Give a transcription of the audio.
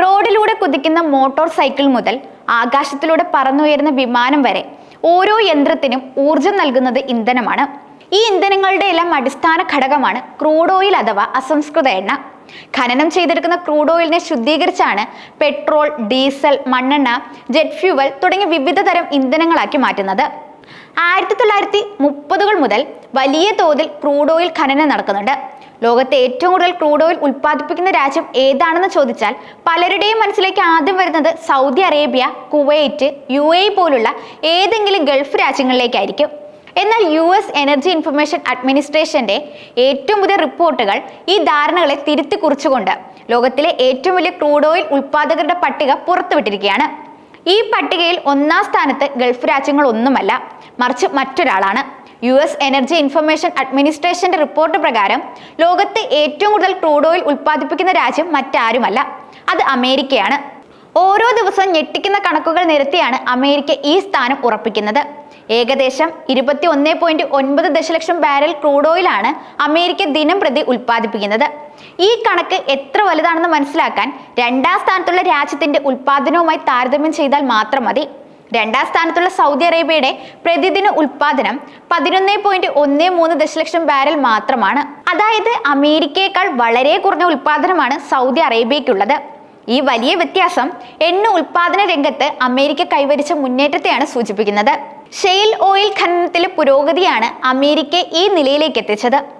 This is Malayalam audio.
റോഡിലൂടെ കുതിക്കുന്ന മോട്ടോർ സൈക്കിൾ മുതൽ ആകാശത്തിലൂടെ പറന്നുയരുന്ന വിമാനം വരെ ഓരോ യന്ത്രത്തിനും ഊർജം നൽകുന്നത് ഇന്ധനമാണ്. ഈ ഇന്ധനങ്ങളുടെ എല്ലാം അടിസ്ഥാന ഘടകമാണ് ക്രൂഡ് ഓയിൽ അഥവാ അസംസ്കൃത എണ്ണ. ഖനനം ചെയ്തെടുക്കുന്ന ക്രൂഡ് ഓയിലിനെ ശുദ്ധീകരിച്ചാണ് പെട്രോൾ ഡീസൽ മണ്ണെണ്ണ ജെറ്റ് ഫ്യൂവൽ തുടങ്ങിയ വിവിധ തരം ഇന്ധനങ്ങളാക്കി മാറ്റുന്നത്. ആയിരത്തി തൊള്ളായിരത്തി മുപ്പതുകൾ മുതൽ വലിയ തോതിൽ ക്രൂഡ് ഓയിൽ ഖനനം നടക്കുന്നുണ്ട്. ലോകത്തെ ഏറ്റവും കൂടുതൽ ക്രൂഡ് ഓയിൽ ഉൽപ്പാദിപ്പിക്കുന്ന രാജ്യം ഏതാണെന്ന് ചോദിച്ചാൽ പലരുടെയും മനസ്സിലേക്ക് ആദ്യം വരുന്നത് Saudi Arabia Kuwait U A പോലുള്ള ഏതെങ്കിലും ഗൾഫ് രാജ്യങ്ങളിലേക്കായിരിക്കും. എന്നാൽ യു എസ് എനർജി ഇൻഫർമേഷൻ അഡ്മിനിസ്ട്രേഷന്റെ ഏറ്റവും പുതിയ റിപ്പോർട്ടുകൾ ഈ ധാരണകളെ തിരുത്തി കുറിച്ചുകൊണ്ട് ലോകത്തിലെ ഏറ്റവും വലിയ ക്രൂഡ് ഓയിൽ ഉൽപ്പാദകരുടെ പട്ടിക പുറത്തുവിട്ടിരിക്കുകയാണ്. ഈ പട്ടികയിൽ ഒന്നാം സ്ഥാനത്ത് ഗൾഫ് രാജ്യങ്ങൾ ഒന്നുമല്ല മറിച്ച് മറ്റൊരാളാണ്. യു എസ് എനർജി ഇൻഫർമേഷൻ അഡ്മിനിസ്ട്രേഷന്റെ റിപ്പോർട്ട് പ്രകാരം ലോകത്ത് ഏറ്റവും കൂടുതൽ ക്രൂഡ് ഓയിൽ ഉൽപ്പാദിപ്പിക്കുന്ന രാജ്യം മറ്റാരുമല്ല. അത് അമേരിക്കയാണ്. ഓരോ ദിവസവും ഞെട്ടിക്കുന്ന കണക്കുകൾ നിരത്തിയാണ് അമേരിക്ക ഈ സ്ഥാനം ഉറപ്പിക്കുന്നത്. ഏകദേശം ഇരുപത്തി ഒന്ന് പോയിന്റ് ഒൻപത് ദശലക്ഷം ബാരൽ ക്രൂഡ് ഓയിലാണ് അമേരിക്ക ദിനം പ്രതി ഉൽപ്പാദിപ്പിക്കുന്നത്. ഈ കണക്ക് എത്ര വലുതാണെന്ന് മനസ്സിലാക്കാൻ രണ്ടാം സ്ഥാനത്തുള്ള രാജ്യത്തിന്റെ ഉൽപാദനവുമായി താരതമ്യം ചെയ്താൽ മാത്രം മതി. രണ്ടാം സ്ഥാനത്തുള്ള സൗദി അറേബ്യയുടെ പ്രതിദിന ഉൽപാദനം പതിനൊന്ന് പോയിന്റ് ഒന്ന് മൂന്ന് ദശലക്ഷം ബാരൽ മാത്രമാണ്. അതായത് അമേരിക്കയേക്കാൾ വളരെ കുറഞ്ഞ ഉൽപാദനമാണ് സൗദി അറേബ്യയ്ക്കുള്ളത്. ഈ വലിയ വ്യത്യാസം എണ്ണ ഉൽപാദന രംഗത്ത് അമേരിക്ക കൈവരിച്ച മുന്നേറ്റത്തെയാണ് സൂചിപ്പിക്കുന്നത്. ഷെയിൽ ഓയിൽ ഖനനത്തിലെ പുരോഗതിയാണ് അമേരിക്കയെ ഈ നിലയിലേക്ക് എത്തിച്ചത്.